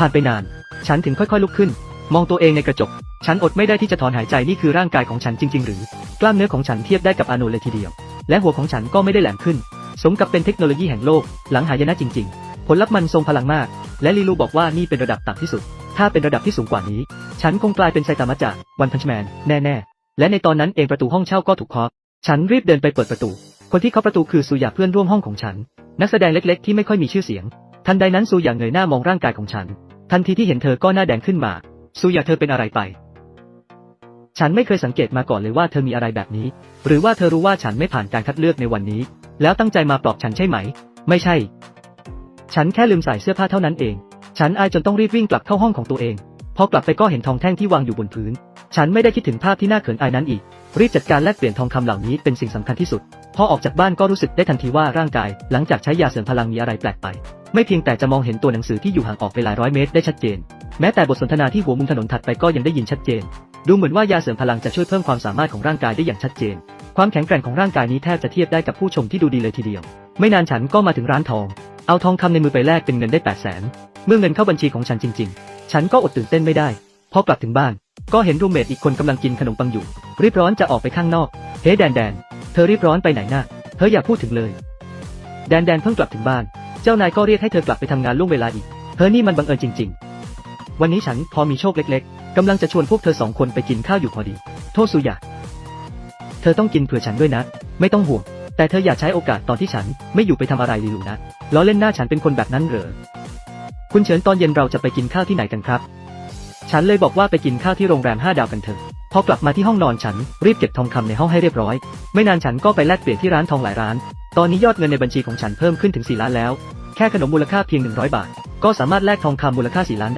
ผ่านไปนาน ฉันถึงค่อยๆลุกขึ้น มองตัวเองในกระจก ฉันอดไม่ได้ที่จะถอนหายใจนี่คือร่างกายของฉันจริง ๆ หรือ กล้ามเนื้อของฉันเทียบได้กับอาโนเลยทีเดียว และหัวของฉันก็ไม่ได้แหลมขึ้น สมกับเป็นเทคโนโลยีแห่งโลก หลังหายนะจริง ๆ ผลลัพธ์มันทรงพลังมาก และลีลูบอกว่านี่เป็นระดับต่ำที่สุด ถ้าเป็นระดับที่สูงกว่านี้ ฉันคงกลายเป็นไซตามะจากวันพันชแมนแน่ๆ และในตอนนั้นเองประตูห้องเช่าก็ถูกเคาะ ฉันรีบเดินไปเปิดประตู คนที่เคาะประตูคือซูยาเพื่อนร่วมห้องของฉัน นักแสดงเล็ก ๆ ที่ไม่ค่อยมีชื่อเสียงทันใดนั้นซูยาเงยหน้ามองร่างกายของฉัน ทันทีที่เห็นเธอก็หน้าแดงขึ้นมา ซูยาเธอเป็นอะไรไป ฉันไม่เคยสังเกตมาก่อนเลยว่าเธอมีอะไรแบบนี้ หรือว่าเธอรู้ว่าฉันไม่ผ่านการคัดเลือกในวันนี้ แล้วตั้งใจมาปลอบฉันใช่ไหม ไม่ใช่ ฉันแค่ลืมใส่เสื้อผ้าเท่านั้นเอง ฉันอายจนต้องรีบวิ่งกลับเข้าห้องของตัวเอง พอกลับไปก็เห็นทองแท่งที่วางอยู่บนพื้น ฉันไม่ได้คิดถึงภาพที่น่าเขินอายนั้นอีก รีบจัดการแลกเปลี่ยนทองคำเหล่านี้เป็นสิ่งสำคัญที่สุด พอออกจากบ้านก็รู้สึกได้ทันทีว่าร่างกาย หลังจากใช้ยาเสริมพลังมีอะไรแปลกไป ไม่เพียงแต่จะมองเห็นตัวหนังสือที่อยู่ห่างออกไปหลายร้อยเมตรได้ชัดเจน แม้แต่บทสนทนาที่หัวมุมถนนถัดไปก็ยังได้ยินชัดเจน ดูเหมือนว่ายาเสริมพลังจะช่วยเพิ่มความสามารถของร่างกายได้อย่างชัดเจน ความแข็งแกร่งของร่างกายนี้แทบจะเทียบได้กับผู้ชมที่ดูดีเลยทีเดียว ไม่นานฉันก็มาถึงร้านทอง เอาทองคำในมือไปแลกเป็นเงินได้8 0 0แสนเมื่อเงินเข้าบัญชีของฉันจริง ๆ ฉันก็อดตื่นเต้นไม่ได้ พอกลับถึงบ้าน ก็เห็นรูเมทอีกคนกำลังกินขนมปังอยู่ รีบร้อนจะออกไปข้างนอก เฮ้แดนแดน เธอรีบร้อนไปไหนน่ะเธออย่าพูดถึงเลย แดนแดนเพิ่งกลับถึงบ้าน เจ้านายก็เรียกให้เธอกลับไปทำงานล่วงเวลาอีก เธอนี่มันบังเอิญจริง ๆ วันนี้ฉันพอมีโชคเล็ก ๆกำลังจะชวนพวกเธอสองคนไปกินข้าวอยู่พอดี โทษสุยะเธอต้องกินเผื่อฉันด้วยนะ ไม่ต้องห่วง แต่เธออย่าใช้โอกาสตอนที่ฉันไม่อยู่ไปทำอะไรลีลูนะล้อเล่นหน้าฉันเป็นคนแบบนั้นเหรอ คุณเฉินตอนเย็นเราจะไปกินข้าวที่ไหนกันครับ ฉันเลยบอกว่าไปกินข้าวที่โรงแรมห้าดาวกันเถอะ พอกลับมาที่ห้องนอนฉันรีบเก็บทองคำในห้องให้เรียบร้อย ไม่นานฉันก็ไปแลกเปลี่ยนที่ร้านทองหลายร้าน ตอนนี้ยอดเงินในบัญชีของฉันเพิ่มขึ้นถึง 4 ล้านแล้ว แค่ขนมมูลค่าเพียง 100 บาท ก็สามารถแลกทองคำมูลค่า 4 ล้าน